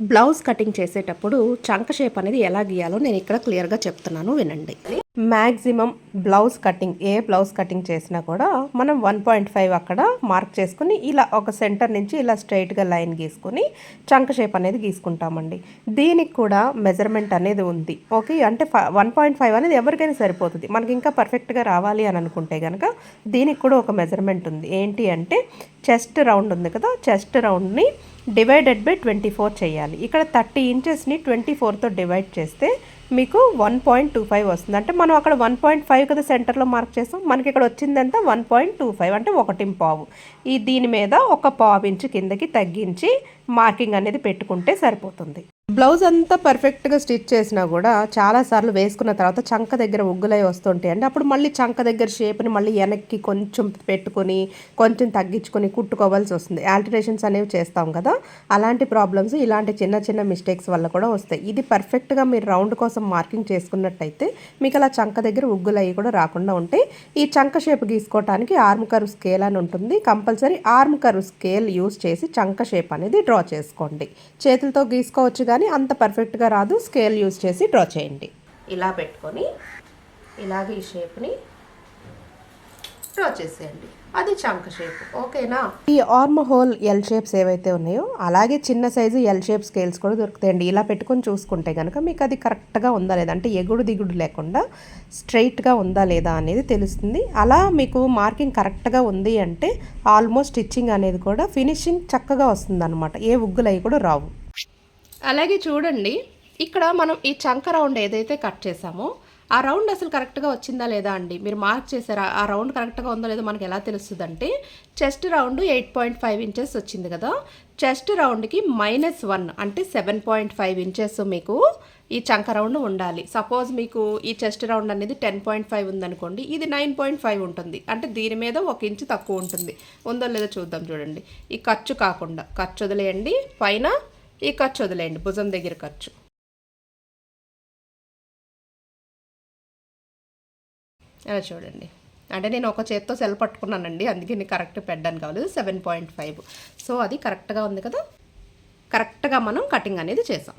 Blouse cutting చేసేటప్పుడు చంక shape అనేది ఎలా గీయాలో నేను ఇక్కడ క్లియర్గా చెప్తున్నాను వినండి. మ్యాక్సిమం బ్లౌజ్ కటింగ్ ఏ బ్లౌజ్ కటింగ్ చేసినా కూడా మనం వన్ పాయింట్ ఫైవ్ అక్కడ మార్క్ చేసుకుని ఇలా ఒక సెంటర్ నుంచి ఇలా స్ట్రైట్గా లైన్ గీసుకుని చంక షేప్ అనేది గీసుకుంటామండి. దీనికి కూడా మెజర్మెంట్ అనేది ఉంది. ఓకే అంటే వన్ పాయింట్ ఫైవ్ అనేది ఎవరికైనా సరిపోతుంది. మనకి ఇంకా పర్ఫెక్ట్గా రావాలి అని అనుకుంటే కనుక దీనికి కూడా ఒక మెజర్మెంట్ ఉంది. ఏంటి అంటే చెస్ట్ రౌండ్ ఉంది కదా చెస్ట్ రౌండ్ని డివైడెడ్ బై ట్వంటీ ఫోర్ చేయాలి. ఇక్కడ థర్టీ ఇంచెస్ని ట్వంటీ ఫోర్తో డివైడ్ చేస్తే మీకు వన్ పాయింట్ టూ ఫైవ్ వస్తుంది. అంటే మనం అక్కడ వన్ పాయింట్ ఫైవ్ కదా సెంటర్లో మార్క్ చేస్తాం మనకి ఇక్కడ వచ్చిందంతా వన్ పాయింట్ టూ ఫైవ్ అంటే ఒకటి పావు. ఈ దీని మీద ఒక పావు ఇంచు కిందకి తగ్గించి మార్కింగ్ అనేది పెట్టుకుంటే సరిపోతుంది. బ్లౌజ్ అంతా పర్ఫెక్ట్గా స్టిచ్ చేసినా కూడా చాలాసార్లు వేసుకున్న తర్వాత చంక దగ్గర ఉగ్గులై వస్తుంటాయి. అంటే అప్పుడు మళ్ళీ చంక దగ్గర షేప్ని మళ్ళీ వెనక్కి కొంచెం పెట్టుకొని కొంచెం తగ్గించుకొని కుట్టుకోవాల్సి వస్తుంది. ఆల్టరేషన్స్ అనేవి చేస్తాం కదా? అలాంటి ప్రాబ్లమ్స్ ఇలాంటి చిన్న చిన్న మిస్టేక్స్ వల్ల కూడా వస్తాయి. ఇది పర్ఫెక్ట్గా మీరు రౌండ్ కోసం మార్కింగ్ చేసుకున్నట్టయితే మీకు అలా చంక దగ్గర ఉగ్గులయ్యి కూడా రాకుండా ఉంటాయి. ఈ చంక షేప్ గీసుకోవడానికి ఆర్మ్ కరువు స్కేల్ అని ఉంటుంది. Compulsory arm curve scale use చేసి చంక షేప్ అనేది డ్రా చేసుకోండి. చేతులతో గీసుకోవచ్చు కానీ అంత పర్ఫెక్ట్గా రాదు. స్కేల్ యూస్ చేసి డ్రా చేయండి. ఇలా పెట్టుకొని ఇలాగ ఈ షేప్ని డ్రా చేసేయండి. అది చంక షేప్. ఓకేనా? ఈ ఆర్మ్ హోల్ ఎల్ షేప్స్ ఏవైతే ఉన్నాయో అలాగే చిన్న సైజు ఎల్ షేప్ స్కేల్స్ కూడా దొరుకుతాయండి. ఇలా పెట్టుకొని చూసుకుంటే కనుక మీకు అది కరెక్ట్గా ఉందా లేదా అంటే ఎగుడు దిగుడు లేకుండా స్ట్రైట్గా ఉందా లేదా అనేది తెలుస్తుంది. అలా మీకు మార్కింగ్ కరెక్ట్గా ఉంది అంటే ఆల్మోస్ట్ స్టిచ్చింగ్ అనేది కూడా ఫినిషింగ్ చక్కగా వస్తుంది ఏ ఉగ్గులు అవి కూడా రావు. అలాగే చూడండి ఇక్కడ మనం ఈ చంక రౌండ్ ఏదైతే కట్ చేసామో ఆ రౌండ్ అసలు కరెక్ట్గా వచ్చిందా లేదా అండి? మీరు మార్క్ చేశారా? ఆ రౌండ్ కరెక్ట్గా ఉందో లేదో మనకి ఎలా తెలుస్తుందంటే chest round eight point five inches వచ్చింది కదా చెస్ట్ రౌండ్కి మైనస్ వన్ అంటే సెవెన్ పాయింట్ ఫైవ్ ఇంచెస్ మీకు ఈ చంక రౌండ్ ఉండాలి. సపోజ్ మీకు ఈ చెస్ట్ రౌండ్ అనేది టెన్ పాయింట్ ఫైవ్ ఉందనుకోండి ఇది నైన్ పాయింట్ ఫైవ్ ఉంటుంది. అంటే దీని మీద ఒక ఇంచు తక్కువ ఉంటుంది. ఉందో లేదో చూద్దాం చూడండి. ఈ ఖర్చు కాకుండా ఖర్చు వదిలేయండి. పైన ఈ ఖర్చు వదిలేయండి భుజం దగ్గర ఖర్చు. అలా చూడండి. అంటే నేను ఒక చేత్తో సెల్ పట్టుకున్నానండి అందుకే నేను కరెక్ట్ పెట్టడానికి కావాలి సెవెన్ పాయింట్ ఫైవ్. సో అది కరెక్ట్గా ఉంది కదా? కరెక్ట్గా మనం కటింగ్ అనేది చేసాం.